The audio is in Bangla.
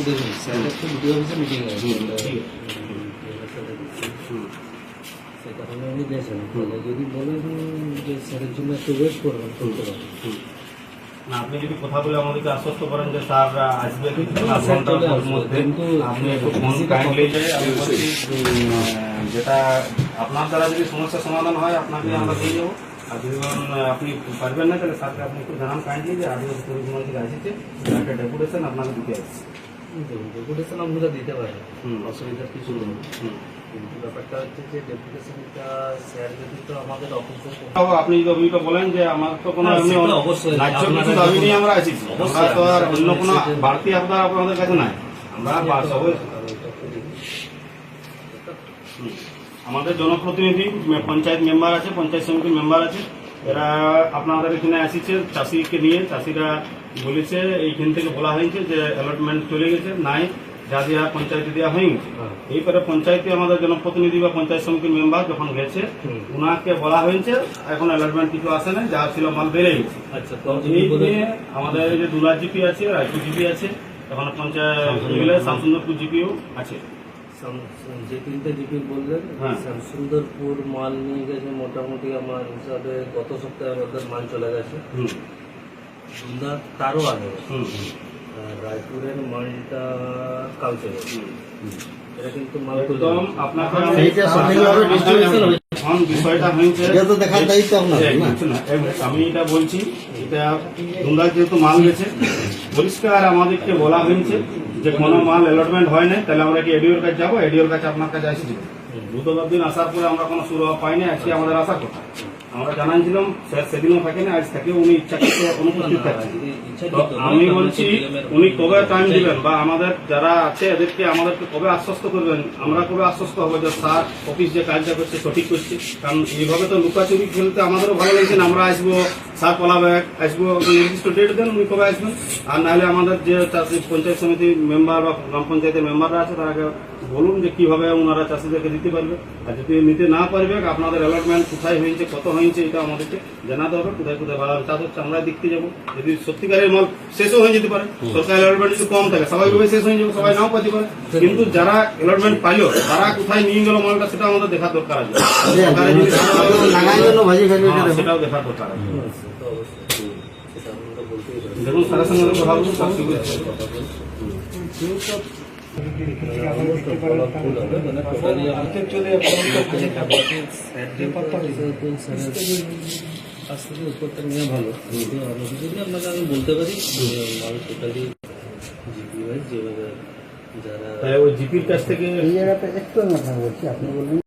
মিটিং সে কারণে উনি গেছেন যদি বলেন যে স্যারের জন্য একটু ওয়েট করবেন করতে পারেন আপনি যদি কথা বলে আমাদেরকে আশ্বস্ত করেন যে স্যার আসবে কিন্তু আপনি একটু ফোন কাইন্ডলি যেটা আপনার দ্বারা যদি সমস্যার সমাধান হয় আপনাকে আমরা দিয়ে দেবো। আর যদি আপনি পারবেন না তাহলে স্যারকে আপনি একটু জানান কাইন্ডলি যে আদিবাসী পরিবহন থেকে আসছে একটা ডেপুটেশন আপনাকে দিতে আসছে। ডেপুটেশন আপনারা দিতে পারেন অসুবিধার কিছু নেই। কিন্তু ব্যাপারটা হচ্ছে যে ডেপুটেশনটা স্যার যদি তো আমাদের অফিসে আপনি বলেন যে আমার তো কোনো এমনি অবশ্যই। ন্যায্য কিছু দাবি নিয়ে আমরা আছি। আমরা তো আর অন্য কোনো বাড়তি আপনার আপনাদের কাছে নাই। আমরা সবাই আমাদের জনপ্রতিনিধি পঞ্চায়েত মেম্বার আছে পঞ্চায়েত সমিতির মেম্বার আছে। এরা আপনাদের এখানে আসিছে চাষিকে নিয়ে। চাষিরা বলেছে এইখান থেকে বলা হয়েছে যে অ্যালটমেন্ট চলে গেছে নাই যা দেওয়া পঞ্চায়েতে দেওয়া হয়নি। হ্যাঁ। এইবারে পঞ্চায়েতে আমাদের জনপ্রতিনিধি বা পঞ্চায়েত সমিতির মেম্বার যখন গেছে ওনাকে বলা হয়েছে এখন অ্যালটমেন্ট কিছু আসে না যা ছিল মাল বেড়ে গেছে। আচ্ছা এই নিয়ে আমাদের যে দুলার জিপি আছে রায়পুর জিপি আছে এখন পঞ্চায়েত শামসুন্দরপুর। জিপিও আছে। যে তিনটে জিপি বললেন হ্যাঁ। শ্যামসুন্দরপুর মাল নিয়ে গেছে মোটামুটি আমার হিসাবে গত সপ্তাহে আমাদের মাল চলে গেছে। তারও আগে। রায়পুরের মালটা কাল চলে এটা কিন্তু মাল একদম আপনাকে সেইটা সঠিকভাবে distribution এখন বিষয়টা হয়েছে এটা তো দেখার দায়িত্ব আপনার, না? কিছু না, এই, আমি এটা বলছি এটা তোমরা যেহেতু মাল গেছে পরিষ্কার আমাদেরকে বলা হয়েছে যে কোনো মাল অ্যালটমেন্ট হয় না তাহলে আমরা কি এডিওর কাছে যাব? এডিওর কাছে আপনার কাছে আসি। বুধবার দিন আসার পরে আমরা কোনো শুরু পাইনি আজকে আমাদের আসার কথা। আমরা জানাইছিলাম স্যার সেদিনও থাকেন আজ থেকে উনি ইচ্ছা করতে অনুপস্থিত থাকছেন তো আমি বলছি উনি কবে টাইম দিবেন বা আমাদের যারা আছে এদেরকে আমাদেরকে কবে আশ্বস্ত করবেন? আমরা কবে আশ্বস্ত হব যে স্যার অফিস যে কাজটা করছে সঠিক করছে? কারণ এইভাবে তো লুকাচুরি খেলতে আমাদেরও ভালো লাগছে না। আমরা আসব স্যার পলাবে আসব নির্দিষ্ট ডেট দেন উনি কবে আসবেন আর নাহলে আমাদের যে চাষি পঞ্চায়েত সমিতির মেম্বার বা গ্রাম পঞ্চায়েতের মেম্বাররা আছে তারাকে বলুন যে কীভাবে ওনারা চাষিদেরকে দিতে পারবে আর যদি নিতে না পারবে আপনাদের অ্যালটমেন্ট কোথায় হয়েছে কত হয়েছে এটা আমাদেরকে জানাতে হবে কোথায় কোথায় ভালো চাষ হচ্ছে আমরা দেখতে যাব যদি সত্যিকারের মাল শেষও হয়ে যেতে পারে সরকারি অ্যালটমেন্ট যদি কম থাকে স্বাভাবিকভাবে শেষ হয়ে যাবে সবাই নাও পাতে পারে কিন্তু যারা অ্যালটমেন্ট পাইলো তারা কোথায় নিয়ে গেল মালটা সেটা আমাদের দেখা দরকার আছে হ্যাঁ, সেটাও দেখার দরকার আছে অবশ্যই বলতেই পারি উত্তরটা নেওয়া ভালো আমি যদি আপনাকে আমি বলতে পারি টোটালি জিপি ওয়াইজ যেভাবে যারা তাই ওই জিপির কাছ থেকে এই জায়গাটা একটু আমি আপনাকে বলছি আপনি বললেন